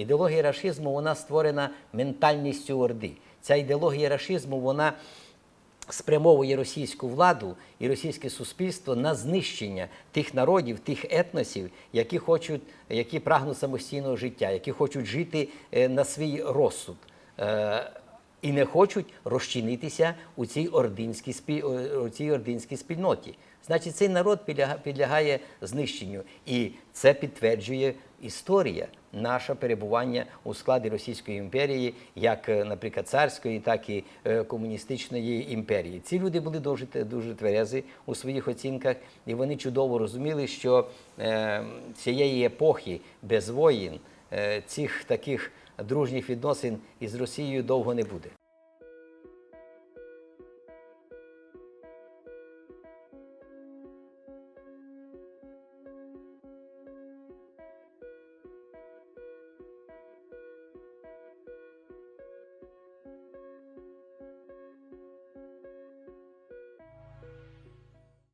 Ідеологія рашизму вона створена ментальністю Орди. Ця ідеологія рашизму вона спрямовує російську владу і російське суспільство на знищення тих народів, тих етносів, які хочуть, які прагнуть самостійного життя, які хочуть жити е, на свій розсуд. І не хочуть розчинитися у цій ординській, спі... у цій ординській спільноті. Значить, цей народ підляга- підлягає знищенню. І це підтверджує історія, наше перебування у складі Російської імперії, як, е, наприклад, царської, так і е, комуністичної імперії. Ці люди були дуже, дуже тверези у своїх оцінках, і вони чудово розуміли, що е, цієї епохи без воїн, цих таких дружніх відносин із Росією довго не буде.